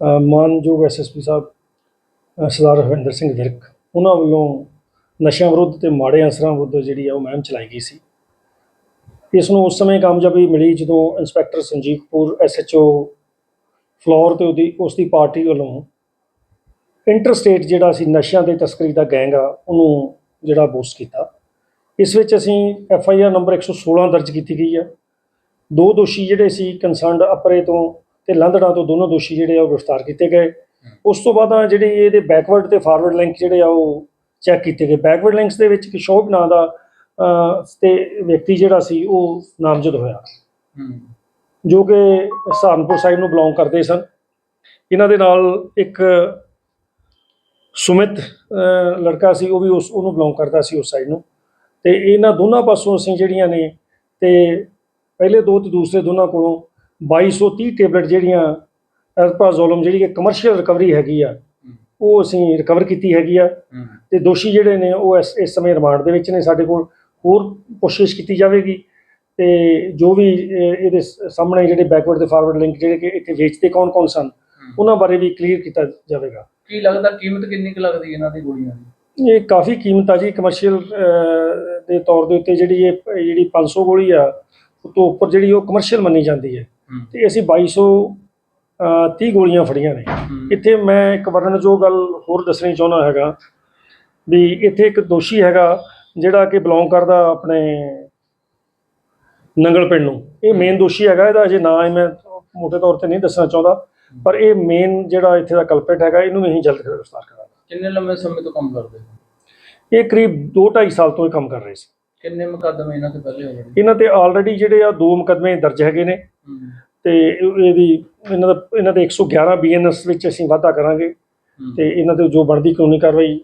ਅ, ਮਾਨਯੋਗ ਐਸਐਸਪੀ ਸਾਹਿਬ ਸਰਦਾਰ ਰਵਿੰਦਰ ਸਿੰਘ ਵਿਰਕ ਉਹਨਾਂ ਵੱਲੋਂ ਨਸ਼ਿਆਂ ਵਿਰੁੱਧ ਤੇ ਮਾੜੇ ਅਸਰਾਂ ਵਿਰੁੱਧ ਜਿਹੜੀ ਆ ਉਹ ਮੁਹਿੰਮ ਚਲਾਈ ਗਈ ਸੀ। ਇਸ ਨੂੰ ਉਸ ਸਮੇਂ ਕਾਮਯਾਬੀ ਮਿਲੀ ਜਦੋਂ ਇੰਸਪੈਕਟਰ ਸੰਜੀਵ ਕਪੂਰ ਐਸਐਚਓ ਫਲੋਰ ਤੇ ਉਹਦੀ ਉਸ ਦੀ ਪਾਰਟੀ ਵੱਲੋਂ ਇੰਟਰ ਸਟੇਟ ਜਿਹੜਾ ਸੀ ਨਸ਼ਿਆਂ ਦੇ ਤਸਕਰੀ ਦਾ ਗੈਂਗ ਆ ਉਹਨੂੰ ਜਿਹੜਾ ਬੂਸਟ ਕੀਤਾ। ਇਸ ਵਿੱਚ ਅਸੀਂ ਐਫ ਆਈ ਆਰ ਨੰਬਰ 116 ਦਰਜ ਕੀਤੀ ਗਈ ਆ। ਦੋ ਦੋਸ਼ੀ ਜਿਹੜੇ ਸੀ ਕੰਸਰਨਡ ਅਪਰੇ ਤੋਂ ਤੇ ਲੰਦੜਾ ਤੋਂ ਦੋਨੋਂ ਦੋਸ਼ੀ ਜਿਹੜੇ ਆ ਉਹ ਗ੍ਰਿਫਤਾਰ ਕੀਤੇ ਗਏ। ਉਸ ਤੋਂ ਬਾਅਦ ਆ ਜਿਹੜੇ ਇਹਦੇ ਬੈਕਵਰਡ ਤੇ ਫਾਰਵਰਡ ਲਿੰਕ ਜਿਹੜੇ ਆ ਉਹ ਚੈੱਕ ਕੀਤੇ ਗਏ। ਬੈਕਵਰਡ ਲਿੰਕਸ ਦੇ ਵਿੱਚ ਕਿਸ਼ੋਭ ਨਾਂ ਦਾ ਤੇ ਵਿਅਕਤੀ ਜਿਹੜਾ ਸੀ ਉਹ ਨਾਮਜ਼ਦ ਹੋਇਆ। ਜੋ ਕਿ ਸਹਾਰਨਪੁਰ ਸਾਈਡ ਨੂੰ ਬਿਲੋਂਗ ਕਰਦੇ ਸਨ। ਇਹਨਾਂ ਦੇ ਨਾਲ ਇੱਕ ਸੁਮਿਤ ਲੜਕਾ ਸੀ ਉਹ ਵੀ ਉਸ ਉਹਨੂੰ ਬਿਲੋਂਗ ਕਰਦਾ ਸੀ ਉਸ ਸਾਈਡ ਨੂੰ। ਤੇ ਇਹਨਾਂ ਦੋਨਾਂ ਪਾਸੋਂ ਅਸੀਂ ਜਿਹੜੀਆਂ ਨੇ ਤੇ ਪਹਿਲੇ ਦੋ ਤੇ ਦੂਸਰੇ ਦੋਨਾਂ ਕੋਲੋਂ 2230 ਟੇਬਲੇਟ ਜਿਹੜੀਆਂ ਐਲਪਰਾਜ਼ੋਲਮ ਜਿਹੜੀ ਕਿ ਕਮਰਸ਼ੀਅਲ ਰਿਕਵਰੀ ਹੈਗੀ ਆ ਉਹ ਅਸੀਂ ਰਿਕਵਰ ਕੀਤੀ ਹੈਗੀ ਆ। ਤੇ ਦੋਸ਼ੀ ਜਿਹੜੇ ਨੇ ਉਹ ਇਸ ਇਸ ਸਮੇਂ ਰਿਮਾਂਡ ਦੇ ਵਿੱਚ ਨੇ ਸਾਡੇ ਕੋਲ ਹੋਰ ਕੋਸ਼ਿਸ਼ ਕੀਤੀ ਜਾਵੇਗੀ। ਤੇ ਜੋ ਵੀ ਇਹ- ਇਹਦੇ ਸਾਹਮਣੇ ਜਿਹੜੇ ਬੈਕਵਰਡ ਤੇ ਫਾਰਵਰਡ ਲਿੰਕ ਜਿਹੜੇ ਕਿ ਇੱਥੇ ਵੇਚਦੇ ਕੌਣ-ਕੌਣ ਸਨ। ਉਹਨਾਂ ਬਾਰੇ ਵੀ ਕਲੀਅਰ ਕੀਤਾ ਜਾਵੇਗਾ। ਕੀ ਲੱਗਦਾ ਕੀਮਤ ਕਿੰਨੀ ਕੁ ਲੱਗਦੀ ਇਹਨਾਂ ਦੀ ਗੋਲੀਆਂ ਦੀ? ਇਹ ਕਾਫੀ ਕੀਮਤ ਆ ਜੀ ਕਮਰਸ਼ੀਅਲ ਦੇ ਤੌਰ ਦੇ ਉੱਤੇ ਜਿਹੜੀ ਇਹ ਜਿਹੜੀ 500 ਗੋਲੀ ਆ ਤੋਂ ਉੱਪਰ ਜਿਹੜੀ ਉਹ ਕਮਰਸ਼ੀਅਲ ਮੰਨੀ ਜਾਂਦੀ ਹੈ। ਤੇ ਅਸੀਂ 2200 ਅ, 30 ਗੋਲੀਆਂ ਫੜੀਆਂ ਨੇ। ਇੱਥੇ ਮੈਂ ਇੱਕ ਵਰਣਨਯੋਗ ਗੱਲ ਹੋਰ ਦੱਸਣੀ ਚਾਹੁੰਦਾ ਹੈਗਾ ਵੀ ਇੱਥੇ ਇੱਕ ਦੋਸ਼ੀ ਹੈਗਾ ਜਿਹੜਾ ਕਿ ਬਿਲੋਂਗ ਕਰਦਾ ਆਪਣੇ ਨੰਗਲ ਪਿੰਡ ਨੂੰ। ਇਹ ਮੇਨ ਦੋਸ਼ੀ ਹੈਗਾ ਇਹਦਾ ਅਜੇ ਨਾਂ ਹੀ ਮੈਂ ਮੋਟੇ ਤੌਰ ਤੇ ਨਹੀਂ ਦੱਸਣਾ ਚਾਹੁੰਦਾ ਪਰ ਇਹ ਮੇਨ ਜਿਹੜਾ ਇੱਥੇ ਦਾ ਕਲਪਰੇਟ ਹੈਗਾ ਇਹਨੂੰ ਅਸੀਂ ਜਲਦ ਗ੍ਰਿਫਤਾਰ ਕਰਾਂਗੇ। ਕਿੰਨੇ ਲੰਮੇ ਸਮੇਂ ਤੋਂ ਕੰਮ ਕਰਦੇ? ਇਹ ਕਰੀਬ 2.5 ਸਾਲ ਤੋਂ ਇਹ ਕੰਮ ਕਰ ਰਹੇ ਸੀ। ਕਿੰਨੇ ਮੁਕੱਦਮੇ ਇਹਨਾਂ ਤੇ ਪਹਿਲੇ ਹੋ ਗਏ ਇਹਨਾਂ ਤੇ ਆਲਰੇਡੀ ਜਿਹੜੇ ਆ ਦੋ ਮੁਕੱਦਮੇ ਦਰਜ ਹੈਗੇ ਨੇ। ਹੂੰ। ਤੇ ਇਹ- ਇਹਦੀ ਇਹਨਾਂ ਦਾ ਇਹਨਾਂ ਦੇ 111 ਬੀਐਨਐਸ ਵਿੱਚ ਅਸੀਂ ਵਾਧਾ ਕਰਾਂਗੇ। ਹੂੰ। ਤੇ ਇਹਨਾਂ ਤੇ ਜੋ ਬਣਦੀ ਕਾਨੂੰਨੀ ਕਾਰਵਾਈ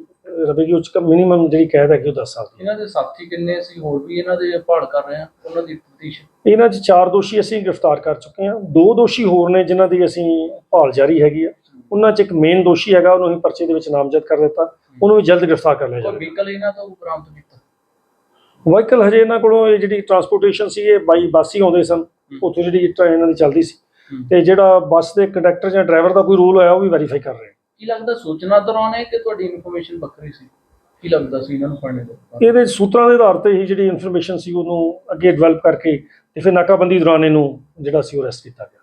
ਰਵੇਗੀ ਉਸ ਚ ਮਿਨੀਮਮ ਜਿਹੜੀ ਕਹਿ ਹੈ ਕਿ ਉਹ 10 ਸਾਲ ਦੀ। ਇਹਨਾਂ ਦੇ ਸਾਥੀ ਕਿੰਨੇ ਸੀ? ਹੋਰ ਵੀ ਇਹਨਾਂ ਦੇ ਭਾਲ ਕਰ ਰਹੇ ਆ? ਉਹਨਾਂ ਦੀ ਤਫਤੀਸ਼? ਇਹਨਾਂ 'ਚ ਚਾਰ ਦੋਸ਼ੀ ਅਸੀਂ ਗ੍ਰਿਫਤਾਰ ਕਰ ਚੁੱਕੇ ਹਾਂ। ਦੋ ਦੋਸ਼ੀ ਹੋਰ ਨੇ ਜਿਨ੍ਹਾਂ ਦੀ ਅਸੀਂ ਭਾਲ ਜਾਰੀ ਹੈਗੀ ਆ। ਉਹਨਾਂ 'ਚ ਇੱਕ ਮੇਨ ਦੋਸ਼ੀ ਹੈਗਾ ਉਹਨੂੰ ਅਸੀਂ ਪਰਚੇ ਦੇ ਵਿੱਚ ਨਾਮਜ਼ਦ ਕਰ ਦਿੱਤਾ। ਉਹਨੂੰ ਵੀ ਜਲਦ ਗ੍ਰਿਫਤਾਰ ਕਰ ਲਿਆ ਜਾਵੇਗਾ ਵਹੀਕਲ ਇਹਨਾਂ ਤੋਂ ਬਰਾਮਦ ਕੀਤਾ? ਵਾਹੀਕਲ ਹਜੇ ਇਹਨਾਂ ਕੋਲੋਂ ਇਹ ਜਿਹੜੀ ਟਰਾਂਸਪੋਰਟੇਸ਼ਨ ਸੀ ਇਹ ਬਾਈ ਬੱਸ ਹੀ ਆਉਂਦੇ ਸਨ। ਉੱਥੋਂ ਜਿਹੜੀ ਟ੍ਰੇਨ ਇਹਨਾਂ ਦੀ ਚੱਲਦੀ ਸੀ। ਤੇ ਜਿਹੜਾ ਬੱਸ ਦੇ ਕੰਡਕਟਰ ਜਾਂ ਡਰਾਈਵਰ ਦਾ ਕੋਈ ਰੋਲ ਹੋਇਆ ਉਹ ਵੀ ਵੈਰੀਫਾਈ ਕਰ ਰਹੇ। ਕੀ ਲੱਗਦਾ ਸੂਚਨਾ ਦੌਰਾਨ ਹੈ ਕਿ ਤੁਹਾਡੀ ਇਨਫੋਰਮੇਸ਼ਨ ਵੱਖਰੀ ਸੀ? ਕੀ ਲੱਗਦਾ ਸੀ ਇਹਨਾਂ ਨੂੰ ਫੜਨੇ ਦੇ ਇਹਦੇ ਸੂਤਰਾਂ ਦੇ ਆਧਾਰ ਤੇ ਹੀ ਜਿਹੜੀ ਇਨਫੋਰਮੇਸ਼ਨ ਸੀ ਉਹਨੂੰ ਅੱਗੇ ਡਿਵੈਲਪ ਕਰਕੇ ਤੇ ਫਿਰ ਨਾਕਾਬੰਦੀ ਦੌਰਾਨ ਇਹਨੂੰ ਜਿਹੜਾ ਸੀ ਉਹ ਅਰੈਸਟ ਕੀਤਾ ਗਿਆ।